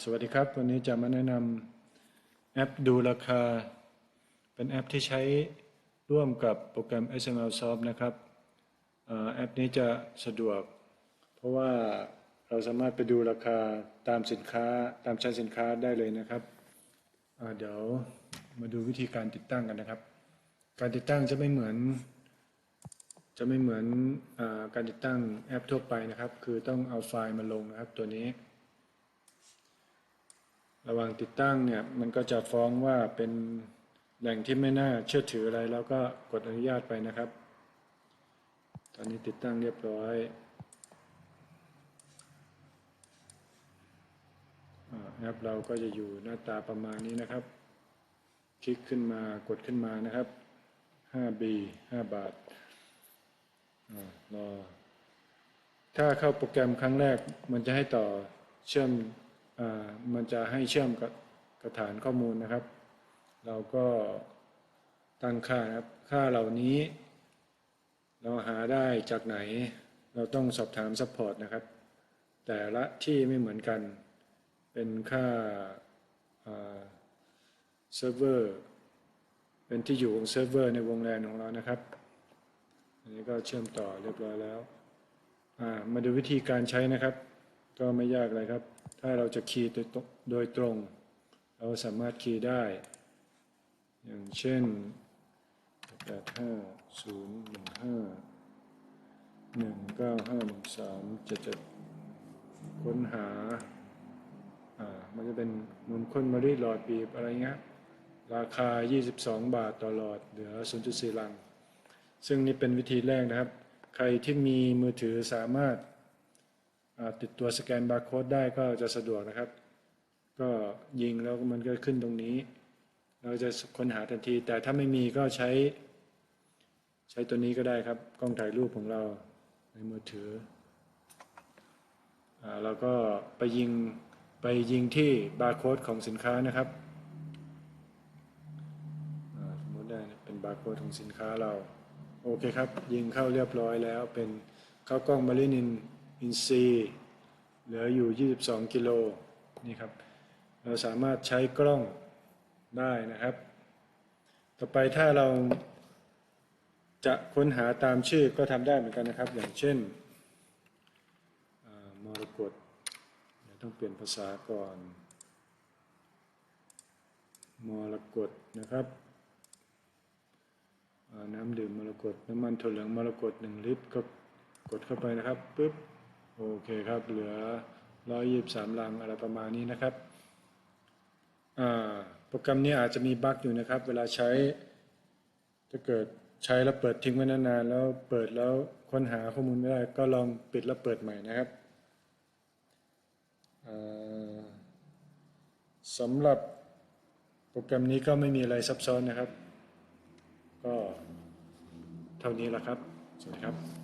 สวัสดีครับ วันนี้จะมาแนะนำแอปดูราคา เป็นแอปที่ใช้ร่วมกับโปรแกรม SML Soft นะครับอแอปนี้จะสะดวก เพราะว่าเราสามารถไปดูราคาตามสินค้าตามชั้นสินค้าได้เลยนะครับเดี๋ยวมาดูวิธีการติดตั้งกันนะครับ การติดตั้งจะไม่เหมือน จะไม่เหมือนอการติดตั้งแอปทั่วไปนะครับ คือต้องเอาไฟล์มาลงนะครับตัวนี้ ระหว่างติดตั้งเนี่ยมันก็จะฟ้องว่าเป็นแหล่งที่ไม่น่าเชื่อถืออะไรแล้วก็กดอนุญาตไปนะครับ ตอนนี้ติดตั้งเรียบร้อยแอปเราก็จะอยู่หน้าตาประมาณนี้นะครับ คลิกขึ้นมากดขึ้นมานะครับ 5B 5 บาทรอถ้าเข้าโปรแกรมครั้งแรกมันจะให้ต่อเชื่อม มันจะให้เชื่อมกับกระฐานข้อมูลนะครับ เราก็ตั้งค่านะครับ ค่าเหล่านี้ เราหาได้จากไหน เราต้องสอบถามซัพพอร์ตนะครับ แต่ละที่ไม่เหมือนกัน เป็นค่าเซิร์ฟเวอร์ เป็นที่อยู่ของเซิร์ฟเวอร์ในวงแลนของเรานะครับ อันนี้ก็เชื่อมต่อเรียบร้อยแล้ว มาดูวิธีการใช้นะครับ ก็ไม่ยากเลยครับ ถ้าเราจะคีย์โดยตรง เราสามารถคีย์ได้ อย่างเช่น8 5 0 1 5 1 9 5 1 3 7 7ค้นหา อ่า มันจะเป็นนมข้นมะลิหลอดบีบอะไรเงี้ย ราคา 22 บาทต่อหลอด เหลือ 0.4 ลัง ซึ่งนี่เป็นวิธีแรกนะครับ ใครที่มีมือถือสามารถ ติดตัวสแกนบาร์โค้ดได้ก็จะสะดวกนะครับ ก็ยิงแล้วมันก็ขึ้นตรงนี้ เราจะค้นหาทันที แต่ถ้าไม่มีก็ใช้ ใช้ตัวนี้ก็ได้ครับ กล้องถ่ายรูปของเราในมือถืออเราก็ไปยิงไปยิงที่บาร์โค้ดของสินค้านะครับสมมติได้เป็นบาร์โค้ดของสินค้าเรา โอเคครับ ยิงเข้าเรียบร้อยแล้วเป็นเข้ากล้องมารินิน อินซีเหลืออยู่ 22 กิโลนี่ครับ เราสามารถใช้กล้องได้นะครับ ต่อไปถ้าเราจะค้นหาตามชื่อก็ทำได้เหมือนกันนะครับ อย่างเช่นมรกตเดี๋ยวต้องเปลี่ยนภาษาก่อน มรกตนะครับน้ำดื่มมรกตน้ำมันถั่วเหลืองมรกตหนึ่งลิตรก็กดเข้าไปนะครับปุ๊บ โอเคครับ เหลือ123ลังอะไรประมาณนี้นะครับอ่าโปรแกรมนี้อาจจะมีบั๊กอยู่นะครับ เวลาใช้ถ้าเกิดใช้แล้วเปิดทิ้งไว้นานๆแล้วเปิดแล้วค้นหาข้อมูลไม่ได้ก็ลองปิดแล้วเปิดใหม่นะครับสำหรับโปรแกรมนี้ก็ไม่มีอะไรซับซ้อนนะครับ ก็เท่านี้แหละครับ สวัสดีครับ